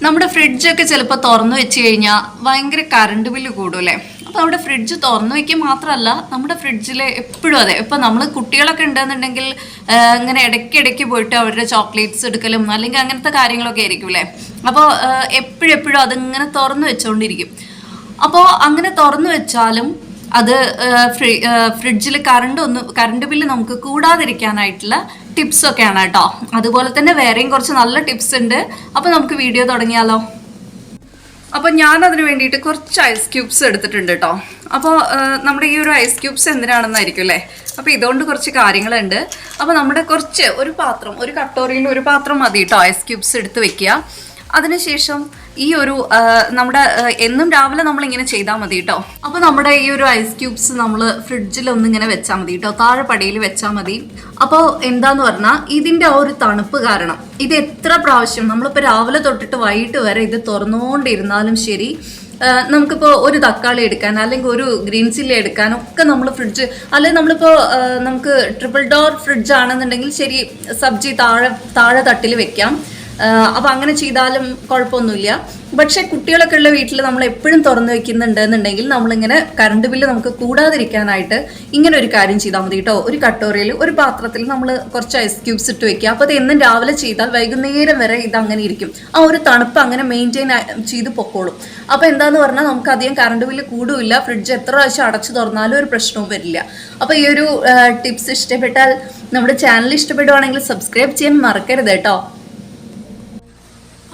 നമ്മുടെ ഫ്രിഡ്ജൊക്കെ ചിലപ്പോൾ തുറന്നു വെച്ച് കഴിഞ്ഞാൽ ഭയങ്കര കറണ്ട് ബില്ല് കൂടുമല്ലേ അപ്പോൾ നമ്മുടെ ഫ്രിഡ്ജ് തുറന്നു വയ്ക്കുക മാത്രമല്ല നമ്മുടെ ഫ്രിഡ്ജിൽ എപ്പോഴും അതെ ഇപ്പോൾ നമ്മൾ കുട്ടികളൊക്കെ ഉണ്ടെന്നുണ്ടെങ്കിൽ ഇങ്ങനെ ഇടയ്ക്ക് ഇടയ്ക്ക് പോയിട്ട് അവരുടെ ചോക്ലേറ്റ്സ് എടുക്കലും അല്ലെങ്കിൽ അങ്ങനത്തെ കാര്യങ്ങളൊക്കെ ആയിരിക്കും അല്ലേ? അപ്പോൾ എപ്പോഴും എപ്പോഴും അതിങ്ങനെ തുറന്നു വെച്ചുകൊണ്ടിരിക്കും അപ്പോൾ അങ്ങനെ തുറന്നു വെച്ചാലും അത് ഫ്രിഡ്ജിൽ കറണ്ട് ഒന്ന് കറണ്ട് ബില്ല് നമുക്ക് കൂടാതിരിക്കാനായിട്ടുള്ള ടിപ്സ് ഒക്കെയാണ് കേട്ടോ. അതുപോലെ തന്നെ വേറെയും കുറച്ച് നല്ല ടിപ്സ് ഉണ്ട്. അപ്പോൾ നമുക്ക് വീഡിയോ തുടങ്ങിയാലോ. അപ്പോൾ ഞാൻ അതിന് വേണ്ടിയിട്ട് കുറച്ച് ഐസ് ക്യൂബ്സ് എടുത്തിട്ടുണ്ട് കേട്ടോ. അപ്പോൾ നമ്മുടെ ഈ ഒരു ഐസ് ക്യൂബ്സ് എന്തിനാണെന്നായിരിക്കും അല്ലേ? അപ്പോൾ ഇതുകൊണ്ട് കുറച്ച് കാര്യങ്ങളുണ്ട്. അപ്പോൾ നമ്മുടെ കുറച്ച് ഒരു പാത്രം ഒരു കട്ടോറിയിൽ ഒരു പാത്രം മതി കേട്ടോ ഐസ് ക്യൂബ്സ് എടുത്ത് വെക്കുക. അതിനുശേഷം ഈ ഒരു നമ്മുടെ എന്നും രാവിലെ നമ്മൾ ഇങ്ങനെ ചെയ്താൽ മതി കേട്ടോ അപ്പോൾ നമ്മുടെ ഈ ഒരു ഐസ് ക്യൂബ്സ് നമ്മൾ ഫ്രിഡ്ജിൽ ഒന്ന് ഇങ്ങനെ വെച്ചാൽ മതി കേട്ടോ താഴെ പടിയിൽ വെച്ചാൽ മതി. അപ്പോൾ എന്താന്ന് പറഞ്ഞാൽ ഇതിന്റെ ആ ഒരു തണുപ്പ് കാരണം ഇത് എത്ര പ്രാവശ്യം നമ്മളിപ്പോൾ രാവിലെ തൊട്ടിട്ട് വൈകിട്ട് വരെ ഇത് തുറന്നുകൊണ്ടിരുന്നാലും ശരി നമുക്കിപ്പോൾ ഒരു തക്കാളി എടുക്കാൻ അല്ലെങ്കിൽ ഒരു ഗ്രീൻ ചില്ലി എടുക്കാൻ ഒക്കെ നമ്മൾ ഫ്രിഡ്ജ് അല്ലെങ്കിൽ നമ്മളിപ്പോൾ നമുക്ക് ട്രിപ്പിൾ ഡോർ ഫ്രിഡ്ജ് ആണെന്നുണ്ടെങ്കിൽ ശരി സബ്ജി താഴെ താഴെ തട്ടിൽ വെക്കാം. അപ്പോൾ അങ്ങനെ ചെയ്താലും കുഴപ്പമൊന്നുമില്ല. പക്ഷേ കുട്ടികളൊക്കെ ഉള്ള വീട്ടിൽ നമ്മൾ എപ്പോഴും തുറന്നു വെക്കുന്നുണ്ട് എന്നുണ്ടെങ്കിൽ നമ്മളിങ്ങനെ കറണ്ട് ബില്ല് നമുക്ക് കൂടാതിരിക്കാനായിട്ട് ഇങ്ങനെ ഒരു കാര്യം ചെയ്താൽ മതി കേട്ടോ. ഒരു കട്ടോറിയിൽ ഒരു പാത്രത്തിൽ നമ്മൾ കുറച്ച് ഐസ് ക്യൂബ്സ് ഇട്ട് വെക്കുക. അപ്പോൾ അത് എന്നും രാവിലെ ചെയ്താൽ വൈകുന്നേരം വരെ ഇത് അങ്ങനെ ഇരിക്കും. ആ ഒരു തണുപ്പ് അങ്ങനെ മെയിന്റെയിൻ ചെയ്ത് പൊക്കോളും. അപ്പോൾ എന്താന്ന് പറഞ്ഞാൽ നമുക്ക് അധികം കറണ്ട് ബില്ല് കൂടുമില്ല. ഫ്രിഡ്ജ് എത്ര പ്രാവശ്യം അടച്ചു തുറന്നാലും ഒരു പ്രശ്നവും വരില്ല. അപ്പോൾ ഈ ഒരു ടിപ്സ് ഇഷ്ടപ്പെട്ടാൽ നമ്മുടെ ചാനൽ ഇഷ്ടപ്പെടുവാണെങ്കിൽ സബ്സ്ക്രൈബ് ചെയ്യാൻ മറക്കരുത് കേട്ടോ.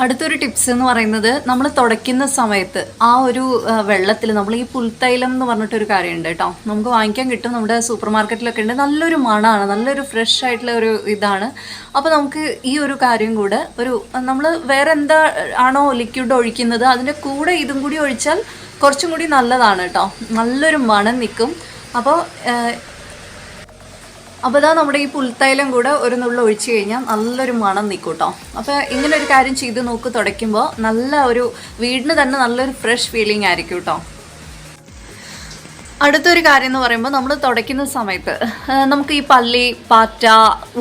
അടുത്തൊരു ടിപ്സ് എന്ന് പറയുന്നത് നമ്മൾ തുടയ്ക്കുന്ന സമയത്ത് ആ ഒരു വെള്ളത്തിൽ നമ്മൾ ഈ പുൽത്തൈലം എന്ന് പറഞ്ഞിട്ടൊരു കാര്യമുണ്ട് കേട്ടോ. നമുക്ക് വാങ്ങിക്കാൻ കിട്ടും നമ്മുടെ സൂപ്പർ മാർക്കറ്റിലൊക്കെ ഉണ്ട്. നല്ലൊരു മണമാണ് നല്ലൊരു ഫ്രഷ് ആയിട്ടുള്ള ഒരു ഇതാണ്. അപ്പോൾ നമുക്ക് ഈ ഒരു കാര്യം കൂടെ ഒരു നമ്മൾ വേറെ എന്താ ആണോ ലിക്വിഡ് ഒഴിക്കുന്നത്? അതിന്റെ കൂടെ ഇതും കൂടി ഒഴിച്ചാൽ കുറച്ചും കൂടി നല്ലതാണ് കേട്ടോ. നല്ലൊരു മണം നിൽക്കും. അപ്പോൾ അപ്പോൾ ഇതാ നമ്മുടെ ഈ പുൽത്തൈലം കൂടെ ഒരു നുള്ള ഒഴിച്ചു കഴിഞ്ഞാൽ നല്ലൊരു മണം നിൽക്കും കേട്ടോ അപ്പോൾ ഇങ്ങനൊരു കാര്യം ചെയ്ത് നോക്ക് തുടയ്ക്കുമ്പോൾ നല്ല ഒരു വീടിന് തന്നെ നല്ലൊരു ഫ്രഷ് ഫീലിംഗ് ആയിരിക്കും കേട്ടോ അടുത്തൊരു കാര്യം എന്ന് പറയുമ്പോൾ നമ്മൾ തുടയ്ക്കുന്ന സമയത്ത് നമുക്ക് ഈ പല്ലി പാറ്റ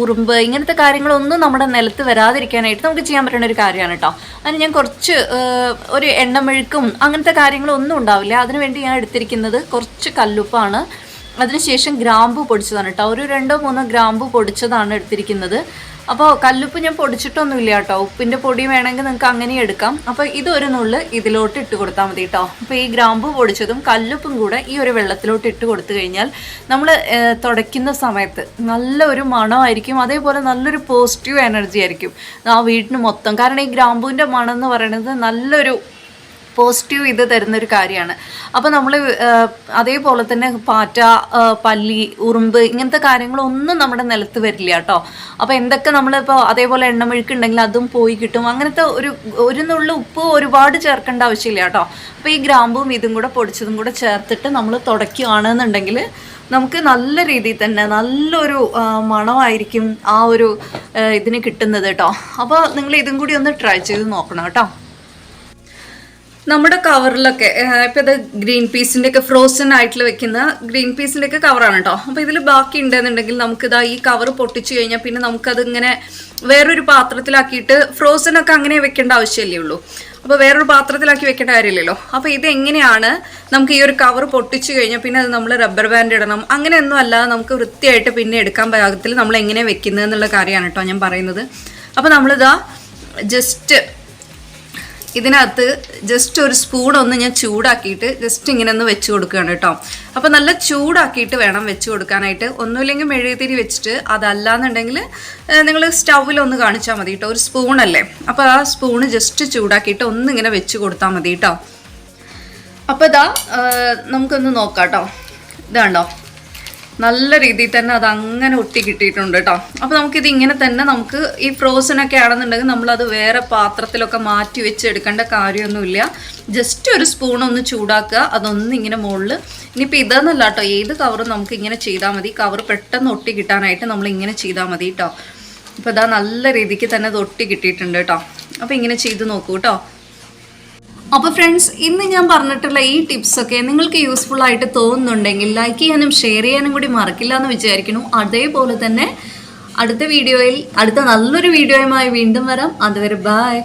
ഉറുമ്പ് ഇങ്ങനത്തെ കാര്യങ്ങളൊന്നും നമ്മുടെ നിലത്ത് വരാതിരിക്കാനായിട്ട് നമുക്ക് ചെയ്യാൻ പറ്റുന്ന ഒരു കാര്യമാണ് കേട്ടോ അതിന് ഞാൻ കുറച്ച് ഒരു എണ്ണമെഴുക്കും അങ്ങനത്തെ കാര്യങ്ങളൊന്നും ഉണ്ടാവില്ല. അതിനുവേണ്ടി ഞാൻ എടുത്തിരിക്കുന്നത് കുറച്ച് കല്ലുപ്പാണ്. അതിനുശേഷം ഗ്രാമ്പു പൊടിച്ചതാണ് കേട്ടോ. ഒരു രണ്ടോ മൂന്നോ ഗ്രാമ്പു പൊടിച്ചതാണ് എടുത്തിരിക്കുന്നത്. അപ്പോൾ കല്ലുപ്പ് ഞാൻ പൊടിച്ചിട്ടൊന്നുമില്ല കേട്ടോ. ഉപ്പിന്റെ പൊടി വേണമെങ്കിൽ നിങ്ങൾക്ക് അങ്ങനെ എടുക്കാം. അപ്പോൾ ഇതൊരു നുള്ള് ഇതിലോട്ട് ഇട്ട് കൊടുത്താൽ മതി കേട്ടോ. അപ്പോൾ ഈ ഗ്രാമ്പു പൊടിച്ചതും കല്ലുപ്പും കൂടെ ഈ ഒരു വെള്ളത്തിലോട്ട് ഇട്ട് കൊടുത്തു കഴിഞ്ഞാൽ നമ്മൾ തുടയ്ക്കുന്ന സമയത്ത് നല്ലൊരു മണമായിരിക്കും. അതേപോലെ നല്ലൊരു പോസിറ്റീവ് എനർജി ആയിരിക്കും ആ വീടിന് മൊത്തം. കാരണം ഈ ഗ്രാമ്പുവിന്റെ മണം എന്ന് പറയുന്നത് നല്ലൊരു പോസിറ്റീവ് ഇത് തരുന്നൊരു കാര്യമാണ്. അപ്പോൾ നമ്മൾ അതേപോലെ തന്നെ പാറ്റ പല്ലി ഉറുമ്പ് ഇങ്ങനത്തെ കാര്യങ്ങളൊന്നും നമ്മുടെ നിലത്ത് വരില്ല കേട്ടോ. അപ്പോൾ എന്തൊക്കെ നമ്മളിപ്പോൾ അതേപോലെ എണ്ണമെഴുക്കുണ്ടെങ്കിൽ അതും പോയി കിട്ടും. അങ്ങനത്തെ ഒരു ഒരു നുള്ള ഉപ്പ് ഒരുപാട് ചേർക്കേണ്ട ആവശ്യമില്ല കേട്ടോ. അപ്പോൾ ഈ ഗ്രാമ്പും ഇതും കൂടെ പൊടിച്ചതും കൂടെ ചേർത്തിട്ട് നമ്മൾ തുടയ്ക്കുകയാണെന്നുണ്ടെങ്കിൽ നമുക്ക് നല്ല രീതിയിൽ തന്നെ നല്ലൊരു മണമായിരിക്കും ആ ഒരു ഇതിന് കിട്ടുന്നത് കേട്ടോ. അപ്പോൾ നിങ്ങൾ ഇതും കൂടി ഒന്ന് ട്രൈ ചെയ്ത് നോക്കണം കേട്ടോ. നമ്മുടെ കവറിലൊക്കെ ഇപ്പം ഇത് ഗ്രീൻ പീസിന്റെ ഒക്കെ ഫ്രോസൺ ആയിട്ട് വെക്കുന്ന ഗ്രീൻ പീസിന്റെ ഒക്കെ കവറാണ് കേട്ടോ അപ്പോൾ ഇതിൽ ബാക്കി ഉണ്ടെന്നുണ്ടെങ്കിൽ നമുക്കിതാ ഈ കവർ പൊട്ടിച്ചു കഴിഞ്ഞാൽ പിന്നെ നമുക്കത് ഇങ്ങനെ വേറൊരു പാത്രത്തിലാക്കിയിട്ട് ഫ്രോസൺ ഒക്കെ അങ്ങനെ വെക്കേണ്ട ആവശ്യമല്ലേ ഉള്ളൂ. അപ്പോൾ വേറൊരു പാത്രത്തിലാക്കി വെക്കേണ്ട കാര്യമില്ലല്ലോ. അപ്പോൾ ഇത് എങ്ങനെയാണ് നമുക്ക് ഈ ഒരു കവർ പൊട്ടിച്ചു കഴിഞ്ഞാൽ പിന്നെ അത് നമ്മൾ റബ്ബർ ബാൻഡ് ഇടണം. അങ്ങനെയൊന്നും അല്ലാതെ നമുക്ക് വൃത്തിയായിട്ട് പിന്നെ എടുക്കാൻ പാകത്തിൽ നമ്മൾ എങ്ങനെ വെക്കുന്നത് എന്നുള്ള കാര്യമാണ് കേട്ടോ ഞാൻ പറയുന്നത്. അപ്പോൾ നമ്മളിതാ ജസ്റ്റ് ഇതിനകത്ത് ജസ്റ്റ് ഒരു സ്പൂൺ ഒന്ന് ഞാൻ ചൂടാക്കിയിട്ട് ജസ്റ്റ് ഇങ്ങനെ ഒന്ന് വെച്ച് കൊടുക്കുകയാണ് കേട്ടോ. അപ്പോൾ നല്ല ചൂടാക്കിയിട്ട് വേണം വെച്ച് കൊടുക്കാനായിട്ട്. ഒന്നുമില്ലെങ്കിൽ മെഴുകുതിരി വെച്ചിട്ട് അതല്ലാന്നുണ്ടെങ്കിൽ നിങ്ങൾ സ്റ്റൗവിൽ ഒന്ന് കാണിച്ചാൽ മതി കേട്ടോ. ഒരു സ്പൂണല്ലേ അപ്പോൾ ആ സ്പൂണ് ജസ്റ്റ് ചൂടാക്കിയിട്ട് ഒന്നിങ്ങനെ വെച്ച് കൊടുത്താൽ മതി കേട്ടോ. അപ്പോൾ ഇതാ നമുക്കൊന്ന് നോക്കാം കേട്ടോ ഇതാണ്ടോ? നല്ല രീതിയിൽ തന്നെ അത് അങ്ങനെ ഒട്ടി കിട്ടിയിട്ടുണ്ട് കേട്ടോ അപ്പോൾ നമുക്കിത് ഇങ്ങനെ തന്നെ നമുക്ക് ഈ ഫ്രോസൺ ഒക്കെ ആണെന്നുണ്ടെങ്കിൽ നമ്മളത് വേറെ പാത്രത്തിലൊക്കെ മാറ്റി വെച്ച് എടുക്കേണ്ട കാര്യമൊന്നുമില്ല. ജസ്റ്റ് ഒരു സ്പൂൺ ഒന്ന് ചൂടാക്കുക. അതൊന്നിങ്ങനെ മുകളിൽ. ഇനിയിപ്പോൾ ഇതെന്നല്ല കേട്ടോ ഏത് കവറും നമുക്ക് ഇങ്ങനെ ചെയ്താൽ മതി. കവർ പെട്ടെന്ന് ഒട്ടി കിട്ടാനായിട്ട് നമ്മൾ ഇങ്ങനെ ചെയ്താൽ മതി കേട്ടോ അപ്പോൾ ഇതാ നല്ല രീതിക്ക് തന്നെ അത് ഒട്ടി കിട്ടിയിട്ടുണ്ട് കേട്ടോ അപ്പോൾ ഇങ്ങനെ ചെയ്ത് നോക്കൂ കേട്ടോ അപ്പോൾ ഫ്രണ്ട്സ് ഇന്ന് ഞാൻ പറഞ്ഞിട്ടുള്ള ഈ ടിപ്സൊക്കെ നിങ്ങൾക്ക് യൂസ്ഫുൾ ആയിട്ട് തോന്നുന്നുണ്ടെങ്കിൽ ലൈക്ക് ചെയ്യാനും ഷെയർ ചെയ്യാനും കൂടി മറക്കില്ല എന്ന് വിചാരിക്കുന്നു. അതേപോലെ തന്നെ അടുത്ത വീഡിയോയിൽ അടുത്ത നല്ലൊരു വീഡിയോയുമായി വീണ്ടും വരാം. അതുവരെ ബായ്